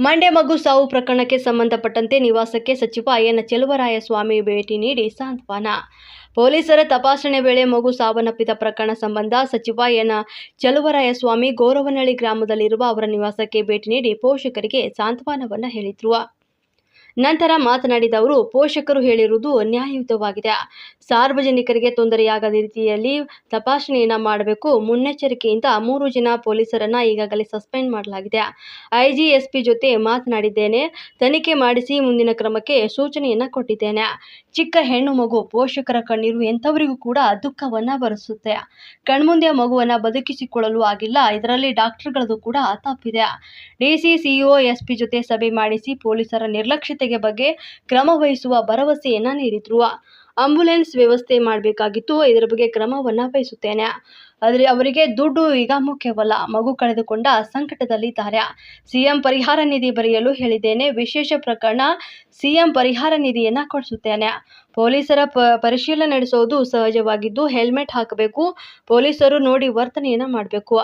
ಮಂಡ್ಯ ಮಗು ಸಾವು ಪ್ರಕರಣಕ್ಕೆ ಸಂಬಂಧಪಟ್ಟಂತೆ ನಿವಾಸಕ್ಕೆ ಸಚಿವ ಎನ್ ಚೆಲುವರಾಯಸ್ವಾಮಿ ಭೇಟಿ ನೀಡಿ ಸಾಂತ್ವನ. ಪೊಲೀಸರ ತಪಾಸಣೆ ವೇಳೆ ಮಗು ಸಾವನ್ನಪ್ಪಿದ ಪ್ರಕರಣ ಸಂಬಂಧ ಸಚಿವ ಎನ್ ಚೆಲುವರಾಯಸ್ವಾಮಿ ಗೌರವನಹಳ್ಳಿ ಗ್ರಾಮದಲ್ಲಿರುವ ಅವರ ನಿವಾಸಕ್ಕೆ ಭೇಟಿ ನೀಡಿ ಪೋಷಕರಿಗೆ ಸಾಂತ್ವನವನ್ನು ಹೇಳಿದ್ರು. ನಂತರ ಮಾತನಾಡಿದ ಅವರು, ಪೋಷಕರು ಹೇಳಿರುವುದು ನ್ಯಾಯಯುತವಾಗಿದೆ. ಸಾರ್ವಜನಿಕರಿಗೆ ತೊಂದರೆಯಾಗದ ರೀತಿಯಲ್ಲಿ ತಪಾಸಣೆಯನ್ನು ಮಾಡಬೇಕು. ಮುನ್ನೆಚ್ಚರಿಕೆಯಿಂದ ಮೂರು ಜನ ಪೊಲೀಸರನ್ನ ಈಗಾಗಲೇ ಸಸ್ಪೆಂಡ್ ಮಾಡಲಾಗಿದೆ. ಐಜಿ ಎಸ್ಪಿ ಜೊತೆ ಮಾತನಾಡಿದ್ದೇನೆ. ತನಿಖೆ ಮಾಡಿಸಿ ಮುಂದಿನ ಕ್ರಮಕ್ಕೆ ಸೂಚನೆಯನ್ನ ಕೊಟ್ಟಿದ್ದೇನೆ. ಚಿಕ್ಕ ಹೆಣ್ಣು ಮಗು ಪೋಷಕರ ಕಣ್ಣೀರು ಎಂಥವರಿಗೂ ಕೂಡ ದುಃಖವನ್ನ ಬರೆಸುತ್ತೆ. ಕಣ್ಮುಂದೆ ಮಗುವನ್ನ ಬದುಕಿಸಿಕೊಳ್ಳಲು ಆಗಿಲ್ಲ. ಇದರಲ್ಲಿ ಡಾಕ್ಟರ್ಗಳದ್ದು ಕೂಡ ತಪ್ಪಿದೆ. ಡಿಸಿ, ಸಿಇಒ, ಎಸ್ಪಿ ಜೊತೆ ಸಭೆ ಮಾಡಿಸಿ ಪೊಲೀಸರ ನಿರ್ಲಕ್ಷ್ಯತೆಗೆ ಬಗ್ಗೆ ಕ್ರಮ ವಹಿಸುವ ಭರವಸೆಯನ್ನ ನೀಡಿದ್ರು. ಆಂಬ್ಯುಲೆನ್ಸ್ ವ್ಯವಸ್ಥೆ ಮಾಡಬೇಕಾಗಿತ್ತು. ಇದರ ಬಗ್ಗೆ ಕ್ರಮವನ್ನು ವಹಿಸುತ್ತೇನೆ. ಆದರೆ ಅವರಿಗೆ ದುಡ್ಡು ಈಗ ಮುಖ್ಯವಲ್ಲ. ಮಗು ಕಳೆದುಕೊಂಡ ಸಂಕಟದಲ್ಲಿದ್ದಾರೆ. ಸಿಎಂ ಪರಿಹಾರ ನಿಧಿ ಬರೆಯಲು ಹೇಳಿದ್ದೇನೆ. ವಿಶೇಷ ಪ್ರಕರಣ ಸಿಎಂ ಪರಿಹಾರ ನಿಧಿಯನ್ನು ಕೊಡಿಸುತ್ತೇನೆ. ಪೊಲೀಸರ ಪ, ಪರಿಶೀಲನೆ ನಡೆಸೋದು ಸಹಜವಾಗಿದ್ದು ಹೆಲ್ಮೆಟ್ ಹಾಕಬೇಕು. ಪೊಲೀಸರು ನೋಡಿ ವರ್ತನೆಯನ್ನು ಮಾಡಬೇಕು.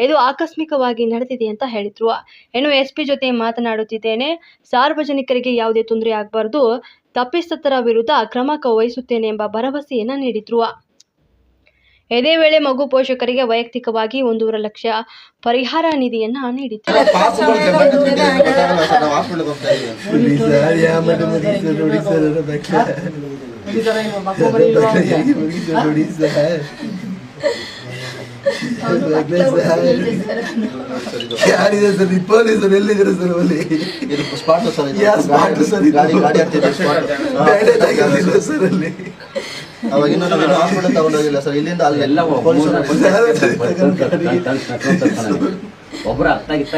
ಇದು ಆಕಸ್ಮಿಕವಾಗಿ ನಡೆದಿದೆ ಅಂತ ಹೇಳಿದ್ರು. ಇನ್ನು ಎಸ್ ಪಿ ಜೊತೆ ಮಾತನಾಡುತ್ತಿದ್ದೇನೆ. ಸಾರ್ವಜನಿಕರಿಗೆ ಯಾವುದೇ ತೊಂದರೆ ಆಗಬಾರ್ದು. ತಪ್ಪಿತಸ್ಥರ ವಿರುದ್ಧ ಕ್ರಮ ವಹಿಸುತ್ತೇನೆ ಎಂಬ ಭರವಸೆಯನ್ನ ನೀಡಿದ್ರು. ಇದೇ ವೇಳೆ ಮಗು ಪೋಷಕರಿಗೆ ವೈಯಕ್ತಿಕವಾಗಿ ಒಂದೂವರೆ ಲಕ್ಷ ಪರಿಹಾರ ನಿಧಿಯನ್ನ ನೀಡಿದ್ರು. ಯಾರಿದೆ ಸರ್? ಈ ಪೊಲೀಸರು ಎಲ್ಲಿದ್ದಾರೆ ಸರ್ ಅಲ್ಲಿ? ಇದು ಸ್ಪಾಟ್ ಸರ್ ಸ್ಪಾಟ್ ಸರ್ ಗಾಡಿ ಗಾಡಿ ಆಗ್ತಿದೆ ಸ್ಪಾಟ್ ಬ್ಯಾಂಡೇಜ್ ಸರ್ ಅಲ್ಲಿ. ಅವಾಗ ಇನ್ನೂ ನಾವು ಇನ್ನೂ ಹಾಸ್ಪಿಟಲ್ ತಗೊಂಡೋಗಿಲ್ಲ ಸರ್. ಇಲ್ಲಿಂದ ಅಲ್ಲಿ ಎಲ್ಲ ಪೊಲೀಸರು ಒಬ್ಬರು ಅರ್ಥ ಗಿತ್ತ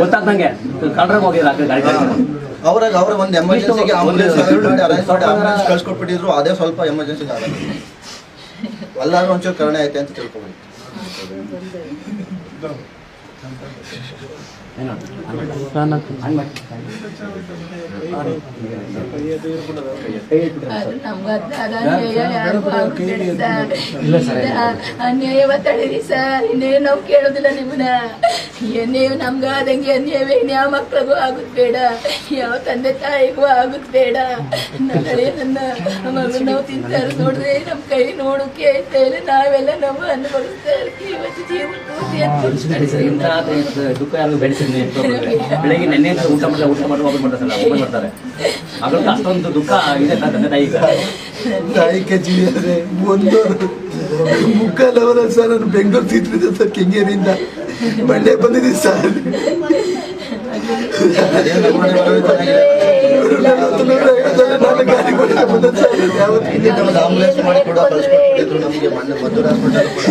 ಗೊತ್ತಾಗ್ದಂಗೆ. ಕಳ್ರಂಗ್ ಹೋಗಿಲ್ಲ ಆ ಗಾಡಿ. ಅವ್ರಾಗ ಅವ್ರ ಒಂದು ಎಮರ್ಜೆನ್ಸಿಗೆ ಆಂಬುಲೆನ್ಸ್ ಆಂಬುಲೆನ್ಸ್ ಕಳ್ಸ್ಕೊಟ್ಬಿಟ್ಟಿದ್ರು ಅದೇ ಸ್ವಲ್ಪ ಎಮರ್ಜೆನ್ಸಿ ಆಗಲ್ಲ ಅಲ್ಲಾದ್ರೂ ಒಂಚೂರು ಕರುಣೆ ಐತೆ ಅಂತ ತಿಳ್ಕೊಬೋದು. ಅನ್ಯಾಯವ ತಡೀರಿ ಸರ್ ಇನ್ನೇನು ನಾವು ಕೇಳೋದಿಲ್ಲ ನಿಮ್ಮನ್ನ ನೀವು ನಮ್ಗಾದಂಗೆ ಅನ್ಯಾಯವೇ ಅನ್ಯಾಯ ಯಾವ ಮಕ್ಳಿಗೂ ಆಗುದ್ ಬೇಡ ಯಾವ ತಂದೆ ತಾಯಿಗೂ ಆಗುದ್ ಬೇಡ ನನ್ನ ಮಗನ ನಾವು ತಿಂತಾರೆ ನೋಡ್ರಿ ನಮ್ ಕೈ ನೋಡೋಕೆ ಇಲ್ಲ ನಾವೆಲ್ಲ ನಾವು ಅನುಭವಿಸ್ತಾ ಇರ್ತೀವಿ. ಇವತ್ತು ಜೀವನ ದು- ದುಃಖ ಯಾರು ಬೆಳೆಸಿದ್ನಿ ಬೆಳಿಗ್ಗೆ ನೆನ್ನೆ ಅಂತ ಊಟ ಮಾಡ್ತಾರೆ ಊಟ ಮಾಡಿ ವಾಪಸ್ ಮಾಡ್ತಾರೆ ವಾಪಸ್ ಮಾಡ್ತಾರೆ ಅದ್ರಲ್ಲಿ ಅಷ್ಟೊಂದು ದುಃಖ ಇದೆ ಸರ್ ತಂದೆ ತಾಯಿಗೆ ತಾಯಿ ಕಚೇರಿ ಆದ್ರೆ ಒಂದು ಮುಕ್ಕಾಲವರ ಸರ್ ನಾನು ಬೆಂಗಳೂರು ತಿಂತಿದ್ದೆ ಸರ್ ಕೆಂಗೇರಿಯಿಂದ. ಮಂಡ್ಯ ಬಂದಿದ್ದೀನಿ ಸರ್. ನಾನು ಆಂಬುಲೆನ್ಸ್ ಮಾಡಿ ಕೂಡ ಕಳ್ಸ್ಕೊಟ್ಬಿಟ್ಟಿದ್ರು ನಮಗೆ ಮೊನ್ನೆ ಮದ್ದೂರು ಹಾಸ್ಪಿಟಲ್ ಕೂಡ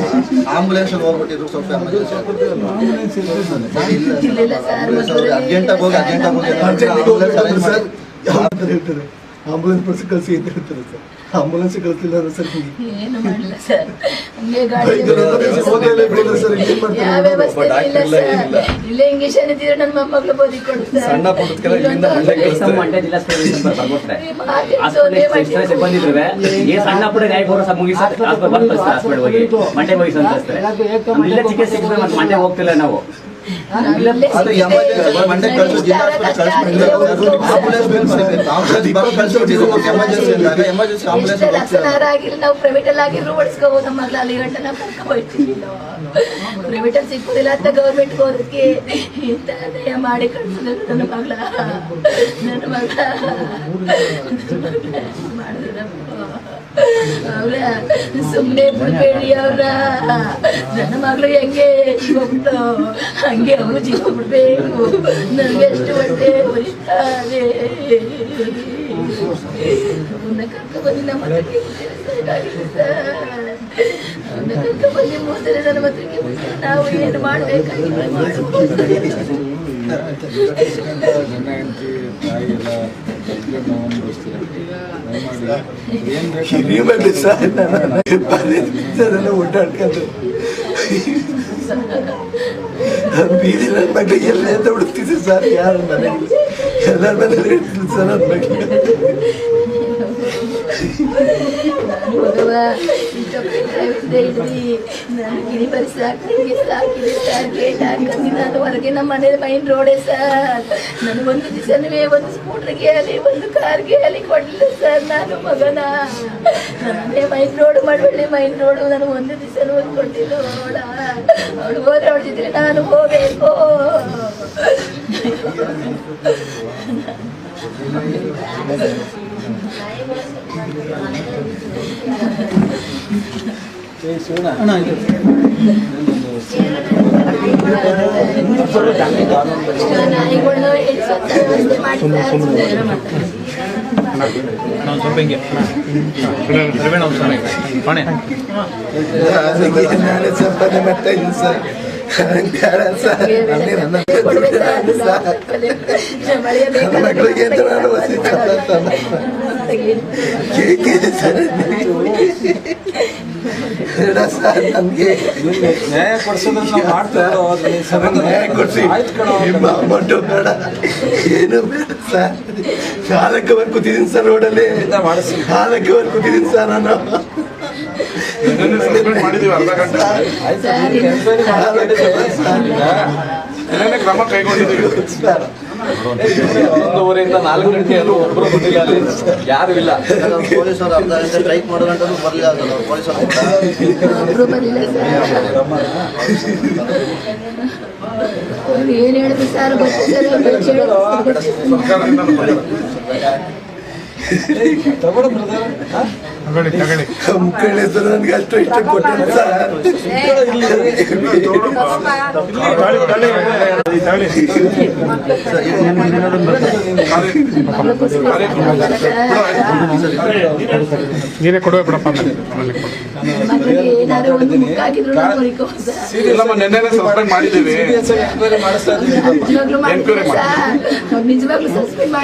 ಆಂಬುಲೆನ್ಸ್ ಅಲ್ಲಿ ಹೋಗ್ಬಿಟ್ಟಿದ್ರು ಸ್ವಲ್ಪ ಎಮರ್ಜೆನ್ಸಿ ಸರ್ ಅರ್ಜೆಂಟಾಗಿ ಹೋಗಿ ಅರ್ಜೆಂಟಾಗಿ ಹೋಗಿ ಅರ್ಜೆಂಟಿಗೆ ಆಂಬುಲೆನ್ಸ್ ಅರೇಂಜ್ ಹೇಳ್ತಾರೆ ಆಂಬುಲೆನ್ಸ್ ಕಳಿಸಿ ಅಂತ ಹೇಳ್ತಾರೆ ಸರ್ ಆಂಬುಲೆನ್ಸ್ ಕಳಿಸ್ಲಿಲ್ಲ ಅಂದ್ರೆ ಸರ್ ಏನು ಮಾಡಲ್ಲ ಸರ್. ಹಂಗೆ ಗಾಡಿ ಯಾವ ವ್ಯವಸ್ಥೆ ಇಲ್ಲ ಸರ್. ಇಲ್ಲೇ ಇಂಗ್ಲಿಷನ್ ಇದ್ದಿದ್ರೆ ನನ್ನ ಮೊಮ್ಮಗಳು ಬದುಕೊಡ್ತಾರೆ ಸಣ್ಣ ಪುಟ್ಟದಕ್ಕೆಲ್ಲ ಇಲ್ಲಿಂದ ಮಂಡ್ಯ ಜಿಲ್ಲಾ ಪುಟ್ಟ ಗಾಯ ಮುಗಿಸಿ. ಹೋಗಿ. ಮಂಡ್ಯ ಹೋಗಿ ಸಂತರಿಸ್ತಾರೆ. ಇಲ್ಲೇ ಚಿಕಿತ್ಸೆ ಸಿಕ್ಕಿದ್ರೆ ಮತ್ತೆ ಮಂಡ್ಯ ಹೋಗ್ತಿಲ್ಲ ನಾವು. ನಾವು ಪ್ರೈವೇಟ್ ಅಲ್ಲಿ ಆಗಿದ್ರು ಓಡಿಸ್ಕೋಬಹುದು ಮಗ್ಳು ಅಲ್ಲಿ ಗಂಟೆ ನಾವು ಪ್ರೈವೇಟ್ ಅಲ್ಲಿ ಸಿಕ್ಕುದಿಲ್ಲ ಅಂತ ಗೌರ್ಮೆಂಟ್ ಹೋದಕ್ಕೆ ದಯ ಮಾಡಿ ಕಳ್ಸಿದ್ರು ನನ್ನ ಮಗಳ ನನ್ನ ಮಗಳ. ಅವ್ರ ಸುಮ್ಮನೆ ಬಿಡ್ಬೇಡಿ ಅವ್ರ ನನ್ನ ಮಗಳು ಹೆಂಗೆ ಹೋಗ್ತು ಹಂಗೆ ಅವರು ಜೀವ ಬಿಡ್ಬೇಕು ನನಗೆ ಎಷ್ಟು ಒಳ್ಳೆ ಇಷ್ಟ ಅದೇ ನನ್ನ ಹತ್ರಕ್ಕೆ ನಾವು ಏನು ಮಾಡ್ಬೇಕಾಗಿಲ್ಲ. ಮಾಡ್ಬೋದು. ಬೇಕು ಮಂದಿ ಸರ್ ಅದೆಲ್ಲ ಓಡಾಡ್ಕೊಂಡು ಬೀದಿ ನನ್ನ ಮಗ ಎಲ್ಲ ಅಂತ ಹುಡುಕ್ತಿದ್ದೆ ಸರ್ ಯಾರು ನನಗೆ? ಎಲ್ಲರ ಇರ್ತಿದ್ರು ಸರ್ ನನ್ನ ಮಗಳಿಗೆ ಮಗವ ಇದ್ರಿ ನಾನು ಗಿರಿ ಬರಿ ಸಾಕಿದೆ ಸರ್ ಗೇಟ್ ಹಾಕಿ ನಾನು ಹೊರಗೆ ನಮ್ಮ ಮನೆ ಮೈನ್ ರೋಡೇ ಸರ್ ನಾನು ಒಂದು ದಿವಸನೂ ಒಂದು ಸ್ಕೂಟ್ರಿಗೆ ಅಲ್ಲಿ ಒಂದು ಕಾರ್ಗೆ ಅಲ್ಲಿ ಕೊಡಲಿಲ್ಲ ಸರ್ ನಾನು ಮಗನ ನಮ್ಮನೆ main road Madaballi main road ನಾನು ಒಂದು ದಿವಸನೂ ಒಂದು ಕೊಟ್ಟಿಲ್ಲ ಅವಳ ಅವಳು ಹೋದ್ರೆ ಹೊಡೆದಿದ್ರೆ ನಾನು ಹೋಗ್ಬೇಕು ಶಿವಣ್ಣ ನಾಯಿಗಳನ್ನ ಇಳಿಸುವಂತ ವ್ಯವಸ್ಥೆ ಮಾಡಿ ಸರ್. ಮಾಡ್ತಾ ಇದ್ದೀನಿ ಸರ್ ಸರ್ ನಿಮ್ಗೆ ನ್ಯಾಯ ಕೊಡ್ಸೋದನ್ನ ನಾವು ಮಾಡ್ತಾ ಇರೋ ಅದನ್ನ ಸಂಬಂಧ ನ್ಯಾಯ ಕೊಡ್ಸಿ ನಿಮ್ಮ ಅಮೌಂಟು ಬೇಡ. ಏನು ಬೇಡ ಸರ್ ಕಾಲಕ್ಕೆ ಬಂದು ಕೂತಿದ್ದೀನಿ ಸರ್ ರೋಡಲ್ಲಿ. ಇಂದ ಮಾಡಿಸಿ ಕಾಲಕ್ಕೆ ಬಂದು ಕೂತಿದ್ದೀನಿ ಸರ್ ನಾನು. ಮಾಡಿದೀವಿ ಅರ್ಧ ಗಂಟೆ. ಕ್ರಮ ಕೈಗೊಂಡಿದ್ದೀವಿ ಒಂದೂವರೆಯಿಂದ ನಾಲ್ಕು ಗಂಟೆಯಲ್ಲೂ ಒಬ್ಬರು ಬಂದಿಲ್ಲ ಅಲ್ಲಿ. ಯಾರು ಇಲ್ಲ. ಪೊಲೀಸರು ಅರ್ಧ ಗಂಟೆ ಸ್ಟ್ರೈಕ್ ಮಾಡೋ ಗಂಟೆ ಬರಲಿಲ್ಲ ಅದಲ್ಲ ಪೊಲೀಸರು ಒಬ್ರು ಬಂದಿಲ್ಲ ಏನ್ ಹೇಳಿದ್ರು ಸರ್? ಸರ್ಕಾರದಿಂದ ನನಗೆ ಅಷ್ಟು ಇಷ್ಟ ನೀನೇ ಕೊಡುವೆ ಬಿಡಪ್ಪ ಆಮೇಲೆ.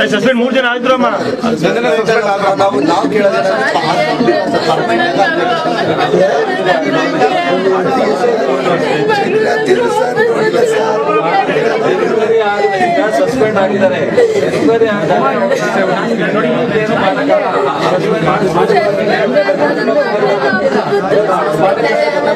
ಸಸ್ಪೆಂಡ್ ಮೂರು ಜನ ಆಯ್ತು ನೆನ್ನೆನೇ ಸಸ್ಪೆಂಡ್ ಆಗಿದ್ದಾರೆ ನಾವು ನಾವು ಹತ್ತಿರ ಸರ್ ನೋಡಿಲ್ಲ ಸರ್ ಎಂಕ್ವೈರಿ ಆಗಿದೆ ಈಗ